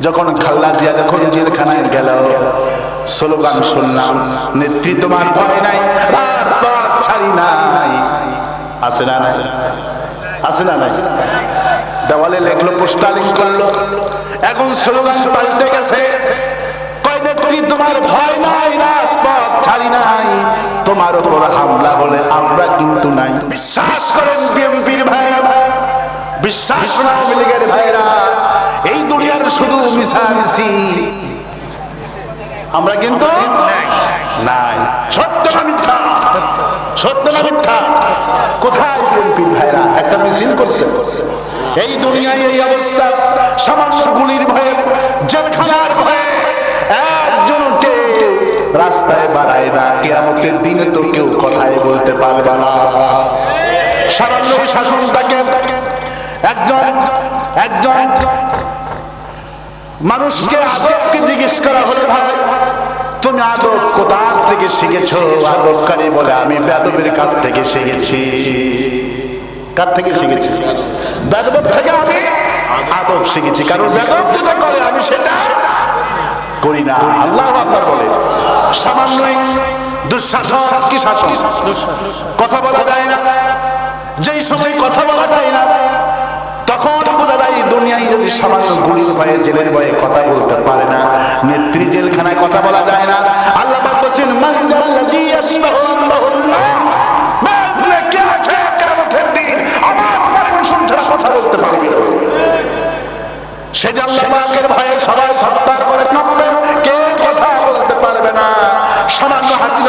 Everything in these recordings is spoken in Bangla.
যখন খাল্লা জিয়া যখন জেলখানায় গেল, স্লোগান শুনলাম, নেত্রী তোমার ভয় নাই ছাড়ি নাই। আছে না নাই? আছে না নাই? দেওয়ালে লেখলো, পোস্টারিং করল, এখন স্লোগান পাল্টে গেছে। তোমার ভয় নাই ছাড়ি উপর হামলা হলে আমরা কিন্তু নাই। বিশ্বাস করেন বিএনপির ভাইরা বিশ্বাস আওয়ামী লীগের ভাইরা এই দুনিয়ার শুধু মিশামিশি আমরা কিন্তু নাই। সত্য না মিথ্যা? সত্য না মিথ্যা? কোথায় বিএনপির ভাইরা? একটা মিছিল করছে। এই দুনিয়ায় এই অবস্থা, সামান্য গুলির ভয়ে, জেলখানার ভয়ে, একজনকে রাস্তায় বাড়ায় না। কেয়ামতের দিনে তো কেউ কথাই বলতে পারবে না। সামান্য শাসনটাকে একজন একজন মানুষকে আদবকে জিজ্ঞেস করা হলে ভাই তুমি আদব কোথা থেকে শিখেছো? আদবকারী বলে আমি বেদবের কাছ থেকে শিখেছি। কার থেকে শিখেছি? বেদব থেকে আমি আদব শিখেছি। কারণ বেদব যেটা করে, আমি সেটা করি না। আল্লাহ আকবার বলে। সামান্য দুঃশাসন, কি শাসন? কথা বলা এই সামান্য গুলির ভয়ে, জেলের ভয়ে কথা বলতে পারে না নেত্রী জেলখানায় কথা বলা যায় না, আল্লাহ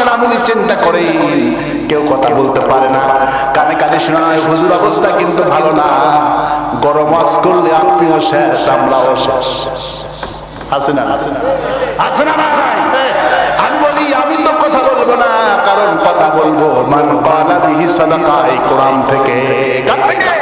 হাসিনা চিন্তা করে। কেউ কথা বলতে পারে না। কানে কানে শোনায়, হুজুর অবস্থা কিন্তু ভালো না। গরম ওয়াজ করলে আপনিও শেষ, আমরাও শেষ। আছে না? আছে না আছে না কথা বলব না, কারণ কথা বলব মান বালা বিহি কোরআন থেকে। থেকে?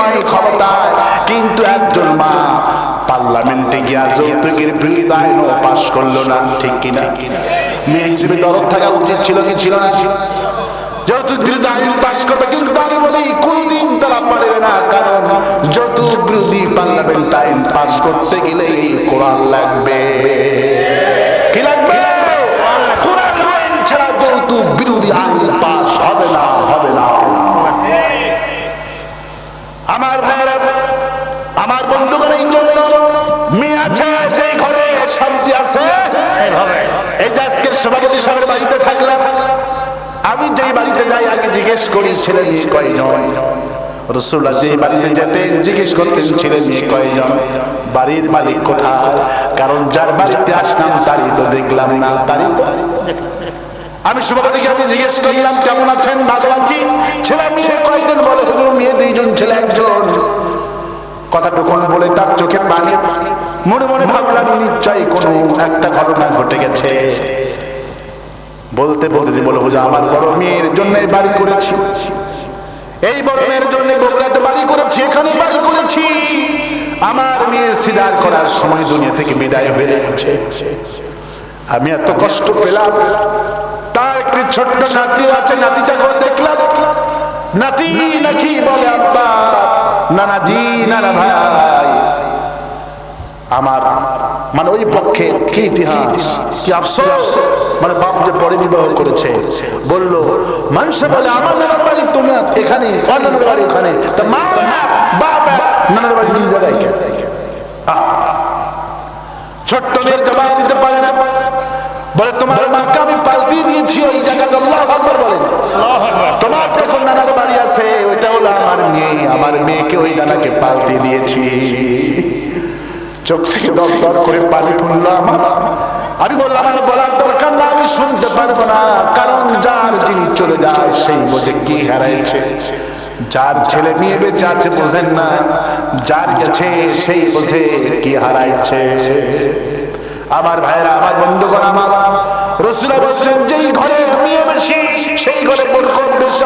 মায়ের ক্ষমতায়। কিন্তু একজন মা পার্লামেন্টে গিয়া যৌতুকের বিরুদ্ধে আইনও পাশ করল না, ঠিক কিনা? মেয়ে হিসেবে দরদ থাকা উচিত ছিল কি ছিল না? বলি বিরোধী পার্লামেন্ট পাশ করতে গেলে লাগবে। যৌতুক বিরোধী আইন সভাপতি সাহেবের বাড়িতে থাকলাম। আমি যেই বাড়িতে যাই, আগে জিজ্ঞেস করি, ছেলে মেয়ে কয়জন? রসুল্লাহ যে বাড়িতে যেতেন, জিজ্ঞেস করতেন, ছেলে মেয়ে কয়জন? বাড়ির মালিক কোথায়? কারণ যার বাড়িতে আসলাম, তারই তো দেখলাম না, তারই তো। আমি সভাপতিকে আমি জিজ্ঞেস করলাম, কেমন আছেন? ভালো আছি? ছেলে মেয়ে কয়জন? বলে, হুজুর, মেয়ে দুইজন, ছেলে একজন। কথাটুকু বলে তার চোখে পানি। মনে মনে ভাবলাম, নিশ্চয়ই কোনো একটা ঘটনা ঘটে গেছে। বলতে বলতে বলে হুজুর আমার বড় মেয়ের জন্য বাড়ি করেছি। এই বড় মেয়ের জন্য বগুড়াতে বাড়ি করেছি এখানে বাড়ি করেছি। আমার মেয়ে সিদার করার সময় দুনিয়া থেকে বিদায় হয়ে গেছে। আমি এত কষ্ট পেলাম, তার একটি ছোট্ট নাতি আছে নাতিটা করে দেখলাম। নাতি নাকি বলে, আব্বা, নানাজি, নানা ভাই, আমার মানে ওই পক্ষে কি ইতিহাস কি আফসোস? মানে বাপ যে পরে বিবাহ করেছে বলল মানুষ বলে আমার বাড়ি তোমার এখানে অন্যান্য বাড়ি ওখানে তা মা বাপ নানার বাড়ি দুই জায়গায় ছোট্ট মেয়ের জবাব দিতে পারে না। বলে তোমার মাকে আমি পাল্টি দিয়েছি ওই জায়গাটা আল্লাহ আকবার বলেন তোমার যখন নানার বাড়ি আছে ওইটা হলো আমার মেয়ে আমার মেয়েকে ওই নানাকে পাল্টি দিয়েছি। চোখ থেকে দর দর করে পানি পড়ল আমার। আমি বললাম, আমার বলার দরকার না, আমি শুনতে পারব না। কারণ যার যিনি চলে যায়, সেই বোঝে কি হারাইছে। যার ছেলে মেয়ে বেঁচে আছে বোঝেন না। যার গেছে, সেই বোঝে কি হারাইছে। আমার ভাইরা আমার বন্ধুগণ, আমার রসুলা বলছেন, যেই ঘরে মেয়ে বেশি, সেই ঘরে বেশি।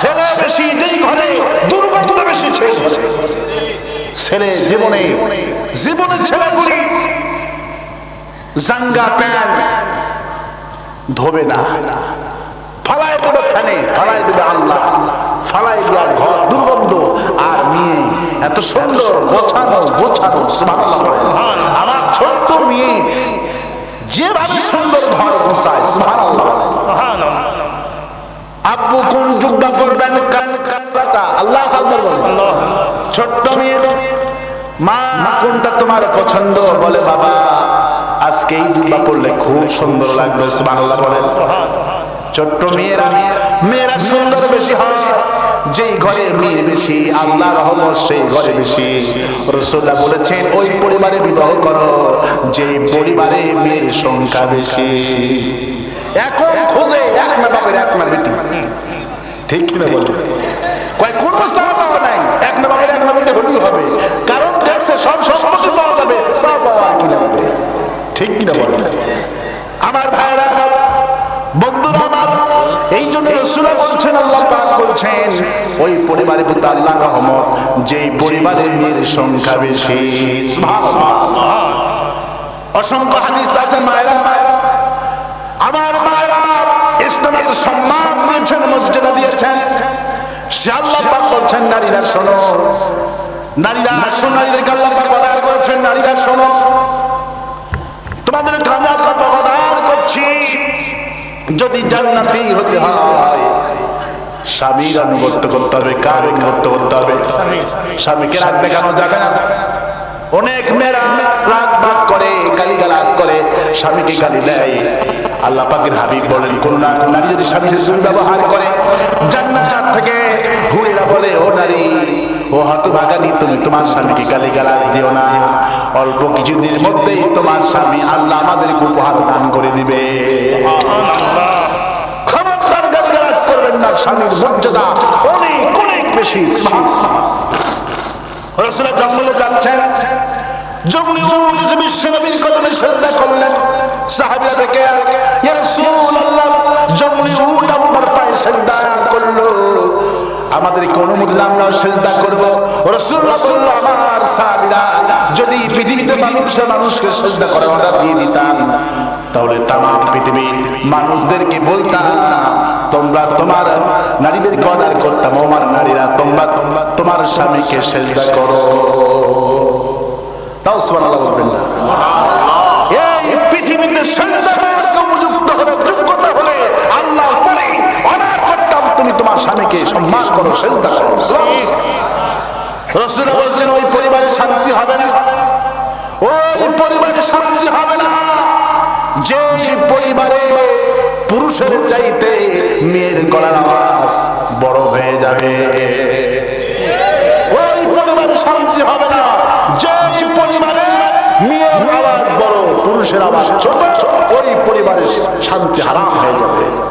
ছেলে বেশি, যেই ঘরে দুর্গন্ধ বেশি, সেই ছেলে জীবনে জীবনে ছেলেগুলি জাঙ্গা প্যান্ট ধোবে না। ফালাই দেবে ফ্যানে ফালাই দেবে আল্লাহ ফালাই দেওয়ার ঘর দুর্গন্ধ। আর মেয়ে এত সুন্দর গোছানো গোছানো। আমার ছোট্ট মেয়ে যেভাবে সুন্দর ঘর গোছায় আব্বু কোন যুগটা করবেন আল্লাহ বলেন ছোট্ট মেয়ে মা, কোনটা তোমার পছন্দ? বলে, বাবা, আজকে এই জুব্বা পড়লে খুব সুন্দর লাগবে, সুবহানাল্লাহ বলেন ছোট্ট মেয়েরা মেয়েরা সুন্দর বেশি হয়, যেই ঘরে মেয়ে বেশি, আল্লাহ রহমত, সেই ঘরে বেশি। রসুল্লাহ বলেছেন, ওই পরিবারে বিবাহ করো, যেই পরিবারে মেয়ের সংখ্যা বেশি। এখন খোঁজে, এক না বাপের, এক না বেটি। ঠিক কিনা বলতো কয়, কোন সাহায্য নাই? এক না বাপের এক না বেটি হলেই হবে। কারণ দেখছে সব সম্পত্তি পাওয়া যাবে পাওয়া কি লাগবে? ঠিক কিনা বলতো আমার ভাইরা বন্ধুরা আমার, এই জন্য রসুলা বলছেন, আল্লাহ পাক বলছেন, ওই পরিবারে প্রতি আল্লাহ রহমত, যেই পরিবারে মেয়ের সংখ্যা বেশি। অসংখ্য হাদিস আছে, মায়েরা মায়েরা। আমার মায়েরা ইসলামের সম্মান দিয়েছেন, মসজিদে দিয়েছেন। তোমাদের করছি। যদি জান্নাতি হতে হয়, স্বামীর আনুগত্য করতে হবে, কার আনুগত্য করতে হবে? স্বামীকে রাগ দেখানো যাবে না। অনেক মেয়েরা রাগ করে, গালি স্বামীকে গালি দেয়। আল্লাহ পাকের হাবিব বলেন কোন না কোন নারী যদি স্বামীর দুর্ব্যবহার করে জান্নাত থেকে হুড়িরা বলে ও নারী ও হত ভাগানি তুমি তোমার স্বামীকে গালি গালাজ দিও না। অল্প কিছুদিনের মধ্যেই তোমার স্বামী আল্লাহ আমাদেরকে উপহার দান করে দিবে। স্বামীর মর্যাদা অনেক অনেক বেশি। রসুলের জঙ্গলে যাচ্ছেন। জঙ্গলি উঠ বিশ্ব নবীর কদমে শ্রদ্ধা করলেন সাহাবিয়া থেকে রাসূলুল্লাহ জঙ্গলি উঠ আপনার পায়ে শ্রদ্ধা করল আমাদেরকে অনুমতি দিলে আমরাও সেজদা করব? আমার যদি পৃথিবীতে মানুষের মানুষকে সেজদা করার অর্ডার দিয়ে দিতাম, তাহলে তাম পৃথিবীর মানুষদেরকে বলতাম, তোমরা তোমার নারীদেরকে অর্ডার করতাম আমার নারীরা তোমরা তোমরা তোমার স্বামীকে সেজদা করো। তাও বলবেন না। হলে আল্লাহ তুমি তোমার স্বামীকে সম্মান করো, সেজদা করো। রসুল ওই পরিবারে শান্তি হবে না। ওই পরিবারে শান্তি হবে না। যে পরিবারে পুরুষের চাইতে মেয়ের গলার আওয়াজ বড় হয়ে যাবে। মেয়ের আওয়াজ বড় পুরুষের আওয়াজ ছোট ওই পরিবারের শান্তি হারাম হয়ে যাবে।